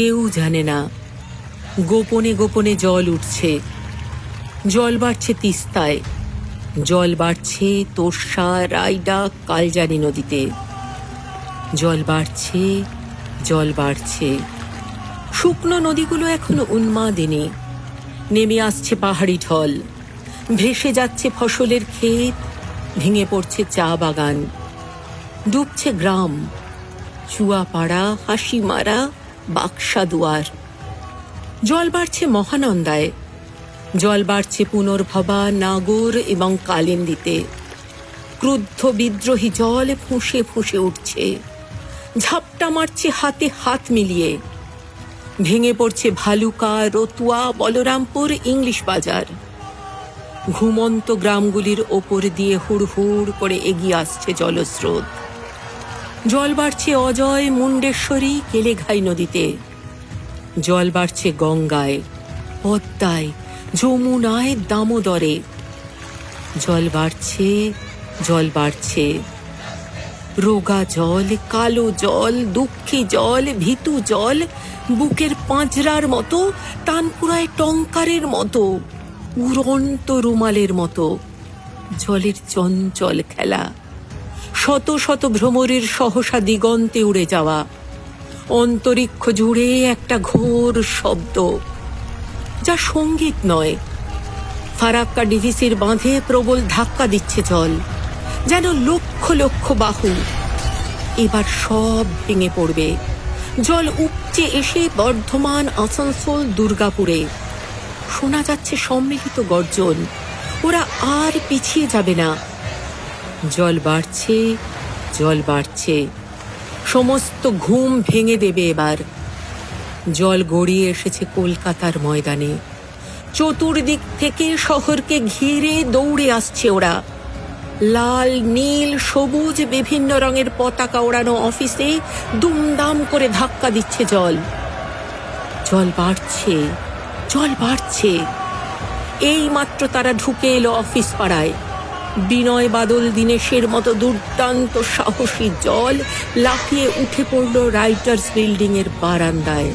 কেউ জানে না। গোপনে গোপনে জল উঠছে। জল বাড়ছে তিস্তায়। জল বাড়ছে তোর্ষা রাইডা, কালজানি নদীতে। জল বাড়ছে জল বাড়ছে। শুকনো নদীগুলো এখনও উন্মাদিনী। নেমে আসছে পাহাড়ি ঢল। ভেসে যাচ্ছে ফসলের ক্ষেত। ভেঙে পড়ছে চা বাগান। ডুবছে গ্রাম। চুয়াপাড়া, হাসিমারা বাক্সা দুয়ার জল বাড়ছে মহানন্দায়। জল বাড়ছে পুনর্ভবা, নাগর এবং কালিন্দিতে। ক্রুদ্ধ বিদ্রোহী জল ফুঁসে ফুঁসে উঠছে। ঝাপটা মারছে হাতে হাত মিলিয়ে। ভেঙে পড়ছে ভালুকা, রতুয়া, বলরামপুর, ইংলিশ বাজার। ঘুমন্ত গ্রামগুলির ওপর দিয়ে হুড় হুড় করে এগিয়ে আসছে জলস্রোত। জল বাড়ছে অজয় মুন্ডেশ্বরী কেলেঘাই নদীতে। জল বাড়ছে গঙ্গায়, পদ্মায়, যমুনায় দামোদরে। জল বাড়ছে জল বাড়ছে। রোগা জল, কালো জল, দুঃখী জল, ভীতু জল, বুকের পাঁজরার মতো তানপুরায় টঙ্কারের মতো, উড়ন্ত রুমালের মতো। জলের চঞ্চল খেলা। শত শত ভ্রমরের সহসা দিগন্তে উড়ে যাওয়া। অন্তরিক্ষ জুড়ে একটা ঘোর শব্দ, যা সংগীত নয়। ফারাক্কা ডিভিসির বাঁধে প্রবল ধাক্কা দিচ্ছে জল, যেন লক্ষ লক্ষ বাহু। এবার সব ভেঙে পড়বে। জল উপচে এসে বর্ধমান, আসানসোল, দুর্গাপুরে। শোনা যাচ্ছে সম্মিলিত গর্জন। ওরা আর পিছিয়ে যাবে না। জল বাড়ছে জল বাড়ছে। সমস্ত ঘুম ভেঙে দেবে এবার। জল গড়িয়ে এসেছে কলকাতার ময়দানে। চতুর্দিক থেকে শহরকে ঘিরে দৌড়ে আসছে ওরা। লাল, নীল, সবুজ, বিভিন্ন রঙের পতাকা ওড়ানো অফিসে দুমদাম করে ধাক্কা দিচ্ছে জল। জল বাড়ছে জল বাড়ছে। এই মাত্র তারা ঢুকে এলো অফিস পাড়ায়। বিনয় বাদল দিনেশের মতো দুর্দান্ত সাহসী জল লাফিয়ে উঠে পড়ল রাইটার্স বিল্ডিংয়ের বারান্দায়।